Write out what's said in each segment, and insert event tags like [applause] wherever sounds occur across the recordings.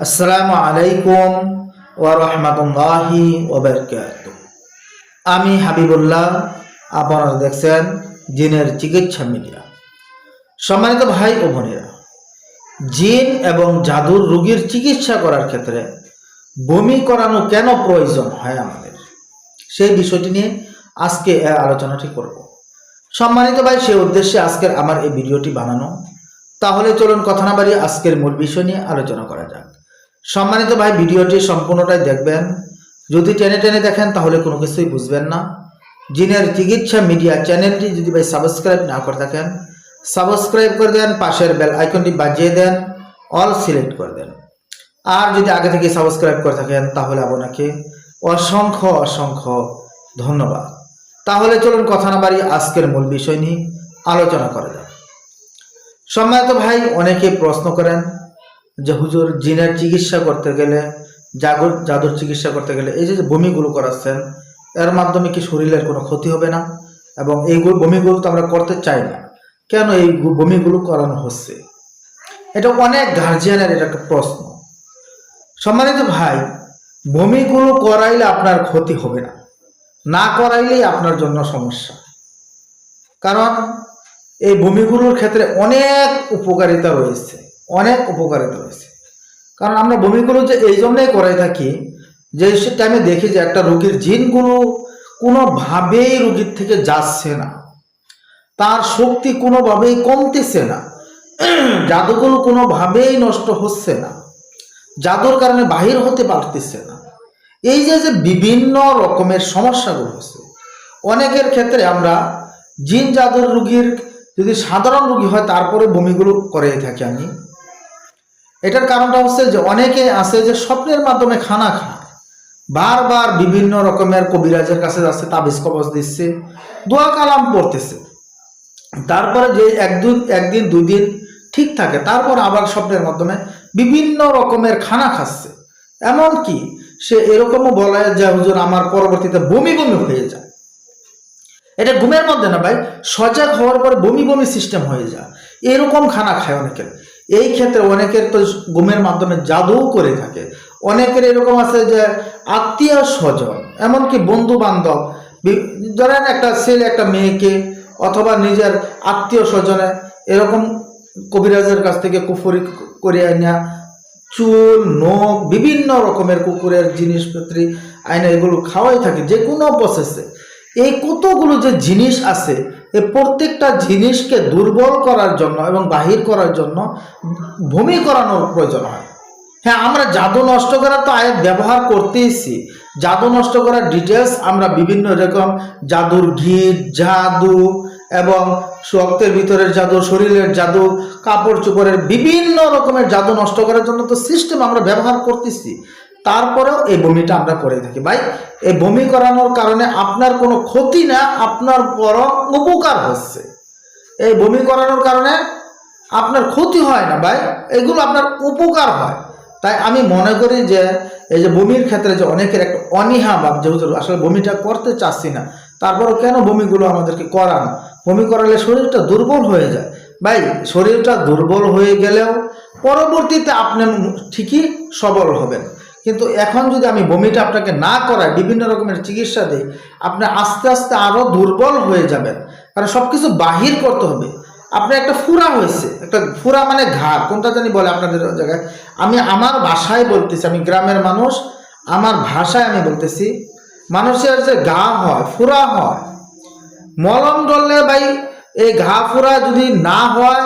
আসসালামু আলাইকুম ওয়া রাহমাতুল্লাহি ওয়া বারাকাতুহু। আমি হাবিবুল্লাহ, আপনারা দেখছেন জিনের চিকিৎসা মিডিয়া। সম্মানিত ভাই ও বোনেরা, জিন এবং জাদুর রোগীর চিকিৎসা করার ক্ষেত্রে বমি করানো কেন প্রয়োজন হয় আমাদের? সেই বিষয়টি নিয়ে আজকে আলোচনাটি করব। সম্মানিত ভাই সেই উদ্দেশ্যে আজকের আমার এই ভিডিওটি বানানো। তাহলে চলুন কথা না বাড়িয়ে আজকের মূল বিষয় নিয়ে আলোচনা করা যাক। সম্মানিত ভাই, ভিডিওটি সম্পূর্ণটাই দেখবেন। যদি টেনে টেনে দেখেন, তাহলে কোনো কিছুই বুঝবেন না। জিনের চিকিৎসা মিডিয়া চ্যানেলটি যদি ভাই সাবস্ক্রাইব না করে থাকেন সাবস্ক্রাইব করে দেন, পাশের বেল আইকনটি বাজিয়ে দেন অল সিলেক্ট করে দেন। আর যদি আগে থেকে সাবস্ক্রাইব করে থাকেন, তাহলে আপনাকে অসংখ্য অসংখ্য ধন্যবাদ। তাহলে চলুন কথা না বাড়িয়ে আজকের মূল বিষয় নিয়ে আলোচনা করা যাক। সম্মানিত ভাই, অনেকে প্রশ্ন করেন যে হুজুর জিনের চিকিৎসা করতে গেলে, জাগর, জাদুর চিকিৎসা করতে গেলে এই যে বমিগুলো করাচ্ছেন, এর মাধ্যমে কি শরীরের কোনো ক্ষতি হবে না? এবং এইগুলো বমিগুলো তো আমরা করতে চাই না। কেন এই বমিগুলো করানো হচ্ছে? এটা অনেক গার্জিয়ানের এটা একটা প্রশ্ন। সম্মানিত ভাই, বমিগুলো করাইলে আপনার ক্ষতি হবে না। না করাইলেই আপনার জন্য সমস্যা। কারণ এই বমিগুলোর ক্ষেত্রে অনেক উপকারিতা রয়েছে। অনেক উপকারিতা রয়েছে কারণ আমরা বমিগুলো যে এই জন্যই করাই থাকি যে টাইমে দেখি যে একটা রোগীর জিনগুলো কোনোভাবেই রোগীর থেকে যাচ্ছে না। তার শক্তি কোনোভাবেই কমতেছে না। জাদুগুলো কোনোভাবেই নষ্ট হচ্ছে না। জাদুর কারণে বাহির হতে পারতেছে না। এই যে যে বিভিন্ন রকমের সমস্যাগুলো হচ্ছে, অনেকের ক্ষেত্রে আমরা জিন জাদুর রুগীর যদি সাধারণ রুগী হয়, তারপরে বমিগুলো করে থাকি আমি। এটার কারণটা হচ্ছে যে অনেকে আছে যে স্বপ্নের মাধ্যমে খানা খায়। বারবার বিভিন্ন রকমের কবিরাজের কাছে যাচ্ছে, তাবিজ কবজ দিচ্ছে, দোয়া কালাম পড়তেছে। তারপরে যে একদিন একদিন দুই দিন ঠিক থাকে, তারপর আবার স্বপ্নের মাধ্যমে বিভিন্ন রকমের খানা খাচ্ছে। এমনকি সে এরকমও বলে যে, হুজুর, আমার পরবর্তীতে বমি বমি হয়ে যায়। এটা ঘুমের মধ্যে না ভাই, সজাগ হওয়ার পরে বমি বমি সিস্টেম হয়ে যায়। এরকম খানা খায় অনেকের এই ক্ষেত্রে অনেকের তো ঘুমের মাধ্যমে জাদুও করে থাকে। অনেকের এরকম আছে যে আত্মীয় স্বজন, এমনকি বন্ধু বান্ধব ধরেন একটা ছেলে, একটা মেয়েকে, অথবা নিজের আত্মীয় স্বজনে এরকম কবিরাজের কাছ থেকে কুফরি করে আনা চুল, নখ, বিভিন্ন রকমের কুকুরের জিনিসপত্র আইনা এগুলো খাওয়াই থাকে যে কোনো প্রসেসে এই কতগুলো যে জিনিস আছে এই প্রত্যেকটা জিনিসকে দুর্বল করার জন্য এবং বাহির করার জন্য ভূমি করানোর প্রয়োজন হয়। হ্যাঁ আমরা জাদু নষ্ট করার তো আয়াত ব্যবহার করতেইছি। জাদু নষ্ট করার ডিটেলস আমরা বিভিন্ন রকম, জাদুর গীত জাদু এবং রক্তের ভিতরের জাদু, শরীরের জাদু, কাপড় চোপড়ের বিভিন্ন রকমের জাদু নষ্ট করার জন্য তো সিস্টেম আমরা ব্যবহার করতেছি তারপরেও এই বমিটা আমরা করে থাকি। ভাই, এই বমি করানোর কারণে আপনার কোনো ক্ষতি না, আপনার বরং উপকার হচ্ছে। এই বমি করানোর কারণে আপনার ক্ষতি হয় না, ভাই। এগুলো আপনার উপকার হয়। তাই আমি মনে করি যে, এই যে বমির ক্ষেত্রে যে অনেকের একটা অনীহা ভাব, যে হুজুর আসলে বমিটা করতে চাচ্ছি না, তারপরও কেন বমিগুলো আমাদেরকে করান? বমি করালে শরীরটা দুর্বল হয়ে যায়। ভাই, শরীরটা দুর্বল হয়ে গেলেও পরবর্তীতে আপনি ঠিকই সবল হবেন। কিন্তু এখন যদি আমি বমিটা আপনাকে না করাই, বিভিন্ন রকমের চিকিৎসা দিই, আপনি আস্তে আস্তে আরও দুর্বল হয়ে যাবেন। কারণ সব কিছু বাহির করতে হবে। আপনার একটা ফুরা হয়েছে। একটা ফুরা মানে ঘা কোনটা জানি বলে আপনাদের জায়গায়। আমি আমার ভাষায় বলতেছি, আমি গ্রামের মানুষ, আমার ভাষায় আমি বলতেছি, মানুষের যে ঘা হয়, ফুরা হয়, মলম ডললে ভাই, এই ঘা ফুরা যদি না হয়,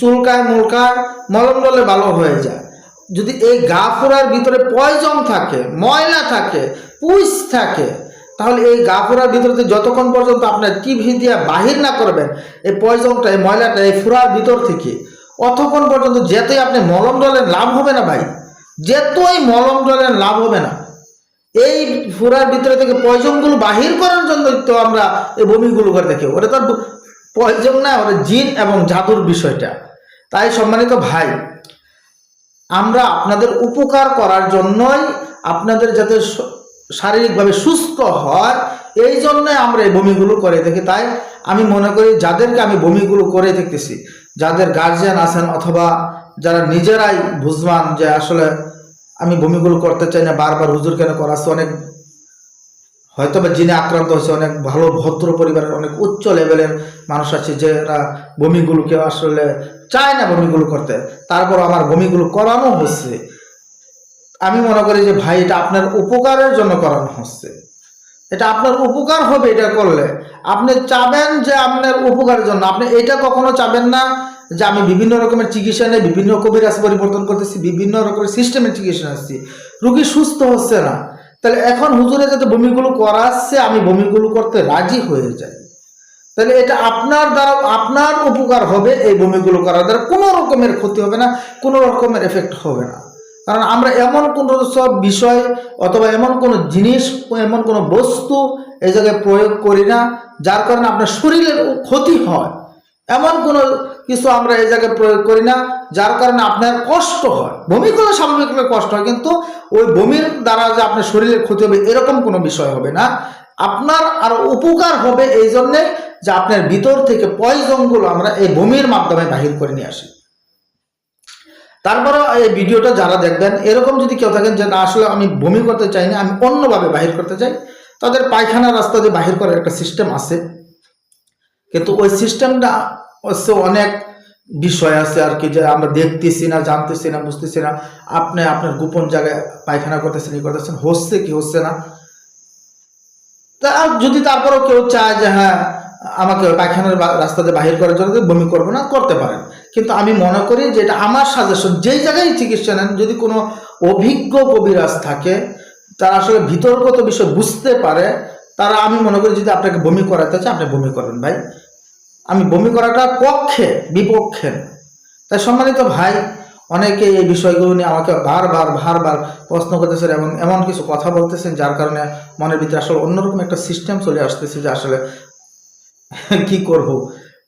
চুলকায়, মুলকায়, মলম ডলে ভালো হয়ে যায়। যদি এই গা ফোড়ার ভিতরে পয়জন থাকে, ময়লা থাকে পুষ থাকে, তাহলে এই গা ফোড়ার ভিতরে যতক্ষণ পর্যন্ত আপনার টিভি দিয়ে বাহির না করবেন, এই পয়জনটা এই ময়লাটা, এই ফোড়ার ভিতর থেকে, অতক্ষণ পর্যন্ত যেতই আপনি মলম ডলেন, লাভ হবে না ভাই। যেতই মলম ডলেন, লাভ হবে না। এই ফুরার ভিতরে থেকে পয়জনগুলো বাহির করার জন্য তো আমরা এই বমিগুলো করে দেখি ওটা তো পয়জন না, ওটা জিন এবং জাদুর বিষয়টা। তাই সম্মানিত ভাই আমরা আপনাদের উপকার করার জন্যই আপনাদের যাতে শারীরিকভাবে সুস্থ হয়, এই জন্য আমরা এই বমিগুলো করে থাকি। তাই আমি মনে করি, যাদেরকে আমি বমিগুলো করে থাকতেছি, যাদের গার্জিয়ান আছেন অথবা যারা নিজেরাই বুঝবান যে আসলে আমি বমিগুলো করতে চাই না, বারবার হুজুর কেন করাচ্ছে, অনেক হয়তো বা যিনি আক্রান্ত হয়েছে, অনেক ভালো ভদ্র পরিবারের অনেক উচ্চ লেভেলের মানুষ আছে যারা বমিগুলোকে আসলে চায় না বমিগুলো করতে। তারপর আমার বমিগুলো করানো হচ্ছে। আমি মনে করি যে ভাই, এটা আপনার উপকারের জন্য করানো হচ্ছে। এটা আপনার উপকার হবে এটা করলে। আপনি চাবেন যে আপনার উপকারের জন্য। আপনি এটা কখনো চাবেন না যে আমি বিভিন্ন রকমের চিকিৎসা নেই বিভিন্ন কবিরাজ পরিবর্তন করতেছি, বিভিন্ন রকমের সিস্টেমের চিকিৎসা আসছি। রুগী সুস্থ হচ্ছে না। তাহলে এখন হুজুরে যাতে বমিগুলো করাচ্ছে, আমি বমিগুলো করতে রাজি হয়ে যাই। তাহলে এটা আপনার দ্বারা, আপনার উপকার হবে, এই বমিগুলো করার দ্বারা কোনো রকমের ক্ষতি হবে না, কোনো রকমের এফেক্ট হবে না। কারণ আমরা এমন কোনো সব বিষয় অথবা এমন কোনো জিনিস, এমন কোনো বস্তু এই জায়গায় প্রয়োগ করি না, যার কারণে আপনার শরীরের ক্ষতি হয়। এমন কোনো কিছু আমরা এই জায়গায় প্রয়োগ করি না, যার কারণে আপনার কষ্ট হয়। বমি করলে স্বাভাবিকভাবে কষ্ট হয়, কিন্তু ওই বমির দ্বারা যে আপনার শরীরের ক্ষতি হবে, এরকম কোনো বিষয় হবে না। আপনার আরও উপকার হবে এই জন্যে যে আপনার ভিতর থেকে পয়জনগুলো আমরা এই বমির মাধ্যমে বাহির করে নিয়ে আসি। তারপরে এই ভিডিওটা যারা দেখবেন, এরকম যদি কেউ থাকেন যে, না, আসলে আমি বমি করতে চাই না আমি অন্যভাবে বাহির করতে চাই, তাদের পায়খানা রাস্তা দিয়ে বাহির করার একটা সিস্টেম আছে। কিন্তু ওই সিস্টেমটা হচ্ছে অনেক বিষয় আছে আর কি, যে আমরা দেখতেছি না, জানতেছি না, বুঝতেছি না। আপনি আপনার গোপন জায়গায় পায়খানা করতেছেন, ই করতেছেন, হচ্ছে কি হচ্ছে না? তা যদি তারপরেও কেউ চায় যে হ্যাঁ আমাকে পায়খানার বা- রাস্তা দিয়ে বাহির করার জন্য বমি করব না, করতে পারেন। কিন্তু আমি মনে করি যে এটা আমার সাজেশন যেই জায়গায় চিকিৎসা নেন, যদি কোনো অভিজ্ঞ কবিরাজ থাকে, তারা আসলে ভিতরগত বিষয় বুঝতে পারে, তারা আমি মনে করি যদি আপনাকে বমি করাতে চায়, আপনি বমি করবেন ভাই। আমি বমি করাটা পক্ষে, বিপক্ষে তাই সম্মানিত ভাই অনেকে এই বিষয়গুলো নিয়ে আমাকে বারবার বারবার প্রশ্ন করতেছেন এবং এমন কিছু কথা বলতেছেন যার কারণে মনের ভিতরে আসলে অন্যরকম একটা সিস্টেম চলে আসতেছে যে আসলে [laughs] কি করব?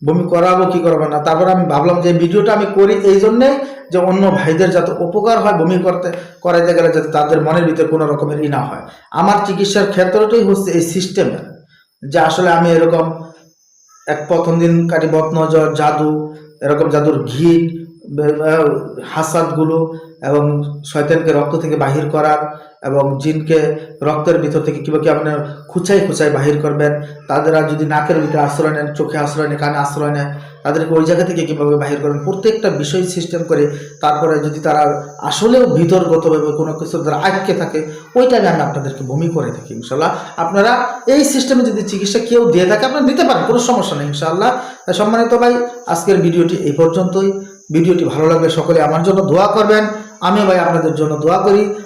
বমি করাবো, কি করব না? তারপর আমি ভাবলাম যে ভিডিওটা আমি করি এই জন্যে যে অন্য ভাইদের যাতে উপকার হয় বমি করতে, করাইতে গেলে যাতে তাদের মনের ভিতরে কোনো রকমের ই না হয়। আমার চিকিৎসার ক্ষেত্রটাই হচ্ছে এই সিস্টেমের যে আসলে আমি এরকম এক প্রথম দিন কাটি বতনজর জাদু, এরকম জাদুর ঘি হাসাদগুলো এবং শয়তানকে রক্ত থেকে বাহির করার এবং জিনকে রক্তের ভিতর থেকে কীভাবে আপনি খুচাই খুচাই বাহির করবেন, তাদের যদি নাকের ভিতরে আশ্রয় নেন, চোখে আশ্রয় নেয়, কানে আশ্রয় নেয়, তাদেরকে ওই জায়গা থেকে কীভাবে বাহির করবেন? প্রত্যেকটা বিষয় সিস্টেম করে তারপরে যদি তারা আসলেও ভিতরগতভাবে কোনো কিছু দ্বারা আটকে থাকে ওই টাইমে আমি আপনাদেরকে বমি করে থাকি ইনশাল্লাহ আপনারা এই সিস্টেমে যদি চিকিৎসা কেউ দিয়ে থাকে, আপনারা নিতে পারেন, কোনো সমস্যা নেই, ইনশাআল্লাহ। তাই সম্মানিত ভাই, আজকের ভিডিওটি এই পর্যন্তই। ভিডিওটি ভালো লাগলে সকলে আমার জন্য দোয়া করবেন। আমি ভাই আপনাদের জন্য দোয়া করি।